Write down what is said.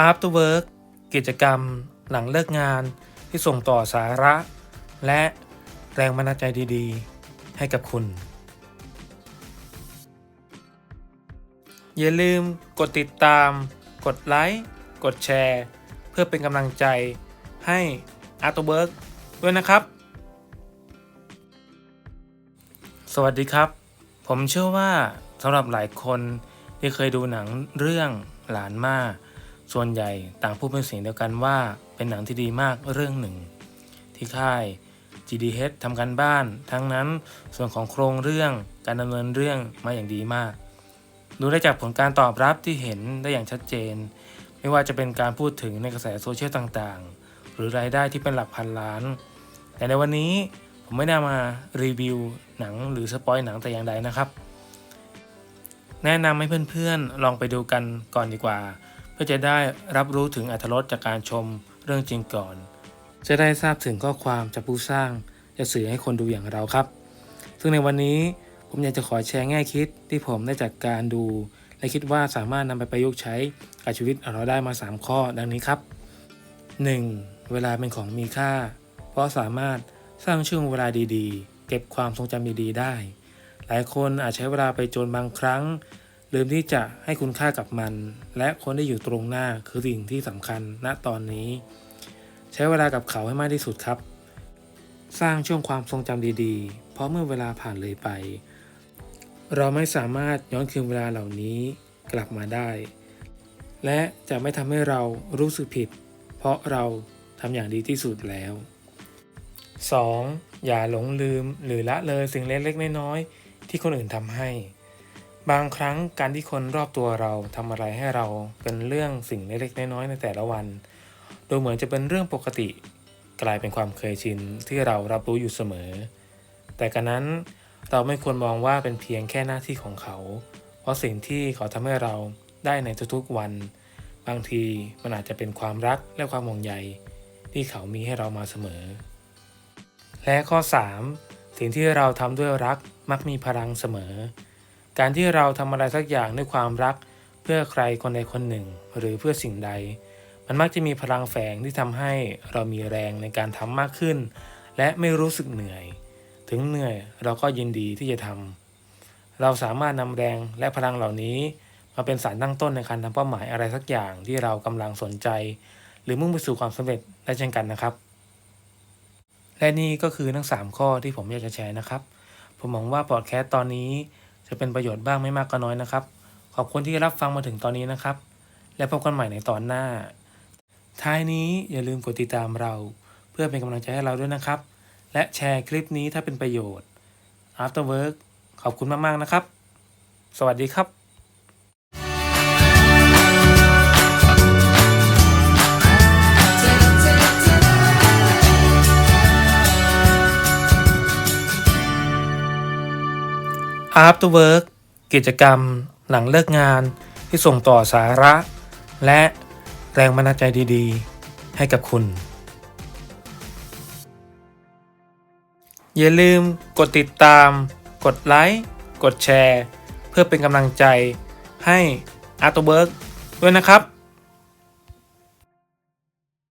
After Work กิจกรรมหลังเลิกงานที่ส่งต่อสาระ และแรงบันดาลใจดีๆ ให้กับคุณ อย่าลืมกดติดตาม กดไลค์ กดแชร์ เพื่อเป็นกำลังใจให้ After Work ด้วยนะครับ สวัสดีครับ ผมเชื่อว่าสำหรับหลายคนที่เคยดูหนังเรื่องหลานมา ส่วนใหญ่ต่างพูดเป็นเสียงเดียวกันว่าเป็นหนังที่ดีมากเรื่องหนึ่ง ที่ค่าย GDH ทำกันบ้าน ทั้งนั้นส่วนของโครงเรื่องการดำเนินเรื่องมาอย่างดีมาก ดูได้จากผลการตอบรับที่เห็นได้อย่างชัดเจน ไม่ว่าจะเป็นการพูดถึงในกระแสโซเชียลต่างๆ หรือรายได้ที่เป็นหลักพันล้าน แต่ในวันนี้ผมไม่ได้มารีวิวหนังหรือสปอยหนังแต่อย่างใดนะครับ แนะนำให้เพื่อนๆลองไปดูกันก่อนดีกว่า เพื่อจะได้รับรู้ถึงอรรถรสจากการชมเรื่องจริงก่อน จะได้ทราบถึงข้อความจากผู้สร้าง จะสื่อให้คนดูอย่างเราครับ ซึ่งในวันนี้ผมอยากจะขอแชร์แง่คิดที่ผมได้จากการดู และคิดว่าสามารถนำไปประยุกต์ใช้กับชีวิตเราได้มา 3 ข้อดังนี้ครับ 1. เวลาเป็นของมีค่า เพราะสามารถสร้างช่วงเวลาดีๆ เก็บความทรงจำดีๆได้ หลายคนอาจใช้เวลาไปจนบางครั้ง ลืมที่จะให้คุณค่ากับมัน และคนที่อยู่ตรงหน้าคือสิ่งที่สำคัญณตอนนี้ ใช้เวลากับเขาให้มากที่สุดครับ สร้างช่วงความทรงจำดีๆ เพราะเมื่อเวลาผ่านเลยไป เราไม่สามารถย้อนคืนเวลาเหล่านี้กลับมาได้ และจะไม่ทำให้เรารู้สึกผิด เพราะเราทำอย่างดีที่สุดแล้ว 2. อย่าหลงลืมหรือละเลยสิ่งเล็กๆน้อยๆที่คนอื่นทำให้ บางครั้งการที่คนรอบตัวเราทำอะไรให้เราเป็นเรื่องสิ่งเล็กๆน้อยๆในแต่ละวันดูเหมือนจะเป็นเรื่องปกติ กลายเป็นความเคยชินที่เรารับรู้อยู่เสมอ แต่กันนั้นเราไม่ควรมองว่าเป็นเพียงแค่หน้าที่ของเขา เพราะสิ่งที่เขาทำให้เราได้ในทุกๆวัน บางทีมันอาจจะเป็นความรักและความห่วงใย ที่เขามีให้เรามาเสมอ และข้อ 3 สิ่งที่เราทำด้วยรักมักมีพลังเสมอ การที่เราทำอะไรสักอย่างด้วยความรัก เพื่อใครคนใดคนหนึ่ง หรือเพื่อสิ่งใด มันมักจะมีพลังแฝงที่ทำให้เรามีแรงในการทำมากขึ้น และไม่รู้สึกเหนื่อย ถึงเหนื่อยเราก็ยินดีที่จะทำเราสามารถนำแรงและพลังเหล่านี้ มาเป็นสารตั้งต้นในการทำเป้าหมายอะไรสักอย่างที่เรากำลังสนใจ หรือมุ่งไปสู่ความสำเร็จได้เช่นกันนะครับ และนี่ก็คือทั้ง 3 ข้อที่ผมอยากจะแชร์นะครับผมหวังว่าพอดแคสต์ตอนนี้ จะเป็นประโยชน์บ้างไม่มากก็น้อยนะครับ ขอบคุณที่รับฟังมาถึงตอนนี้นะครับ และพบกันใหม่ในตอนหน้า ท้ายนี้อย่าลืมกดติดตามเรา เพื่อเป็นกำลังใจให้เราด้วยนะครับ และแชร์คลิปนี้ถ้าเป็นประโยชน์ After Work ขอบคุณมากๆนะครับ สวัสดีครับ After Work กิจกรรมหลังเลิกงานที่ส่งต่อสาระ และแรงบันดาลใจดีๆ ให้กับคุณ อย่าลืมกดติดตาม กดไลค์ กดแชร์ เพื่อเป็นกำลังใจให้ After Work ด้วยนะครับ